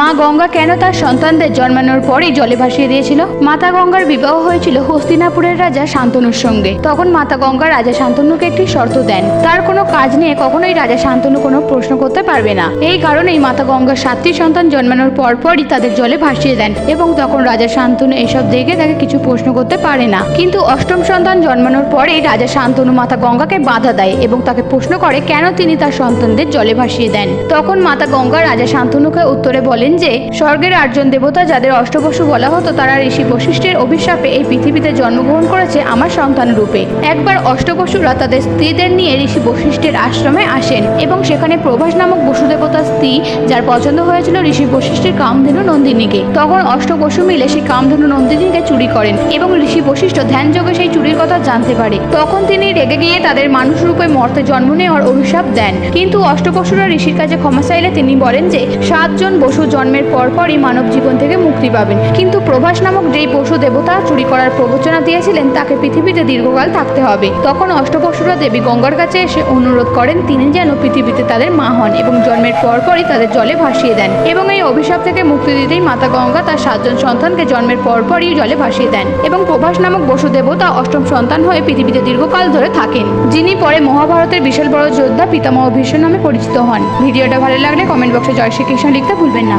মা গঙ্গা কেন তার সন্তানদের জন্মানোর পরেই জলে ভাসিয়ে দিয়েছিল? মাতা গঙ্গার বিবাহ হয়েছিল হস্তিনাপুরের রাজা শান্তনুর সঙ্গে। তখন মাতা গঙ্গা রাজা শান্তনুকে একটি শর্ত দেন। তার কোনো কাজ নিয়ে কখনোই রাজা শান্তনু কোনো প্রশ্ন করতে পারবে না। এই কারণেই মাতা গঙ্গা সাতটি সন্তান জন্মানোর পরপরই তাদের জলে ভাসিয়ে দেন এবং তখন রাজা শান্তনু এসব দেখে তাকে কিছু প্রশ্ন করতে পারে না। কিন্তু অষ্টম সন্তান জন্মানোর পরেই রাজা শান্তনু মাতা গঙ্গাকে বাধা দেয় এবং তাকে প্রশ্ন করে কেন তিনি তার সন্তানদের জলে ভাসিয়ে দেন। তখন মাতা গঙ্গা রাজা শান্তনুকে উত্তরে বলেন যে, স্বর্গের আটজন দেবতা যাদের অষ্টবসু বলা হতো, তারা ঋষি বশিষ্ঠের অভিশাপে এই পৃথিবীতে জন্মগ্রহণ করেছে আমার সন্তান রূপে। একবার অষ্টবসুরা তাদের স্ত্রীদের নিয়ে ঋষি বশিষ্ঠের আশ্রমে আসেন এবং সেখানে প্রভাস নামক বসুদেবতার স্ত্রী, যার পছন্দ হয়েছিল ঋষি বশিষ্ঠের কামধেনু নন্দিনীকে। তখন অষ্টবসু মিলে সেই কামধেনু নন্দিনীকে চুরি করেন এবং ঋষি বশিষ্ঠ ধ্যানযোগে সেই চুরির কথা জানতে পারে। তখন তিনি রেগে গিয়ে তাদের মানুষ রূপে মর্তে জন্ম নেওয়ার অভিশাপ দেন। কিন্তু অষ্টবসুরা ঋষির কাছে ক্ষমা চাইলে তিনি বলেন যে, সাতজন বসু জন্মের পরপরই মানব জীবন থেকে মুক্তি পাবেন। কিন্তু প্রভাস নামক যেই পশু দেবতা চুরি করার প্রবচনা দিয়েছিলেন, তাকে পৃথিবীতে দীর্ঘকাল থাকতে হবে। তখন অষ্টবসুরা দেবী গঙ্গার কাছে এসে অনুরোধ করেন, তিনি যেন পৃথিবীতে তাদের মা হন এবং জন্মের পরপরই তাদের জলে ভাসিয়ে দেন। এবং এই অভিশাপ থেকে মুক্তি দিতেই মাতা গঙ্গা তার সাতজন সন্তানকে জন্মের পরপরই জলে ভাসিয়ে দেন। এবং প্রভাস নামক বসু দেবতা অষ্টম সন্তান হয়ে পৃথিবীতে দীর্ঘকাল ধরে থাকেন। যিনি পরে মহাভারতের বিশাল বড় যোদ্ধা পিতামহ ভীষ্ম নামে পরিচিত হন। ভিডিওটা ভালো লাগলে কমেন্ট বক্সে জয় শ্রীকৃষ্ণ লিখতে ভুলবেন না।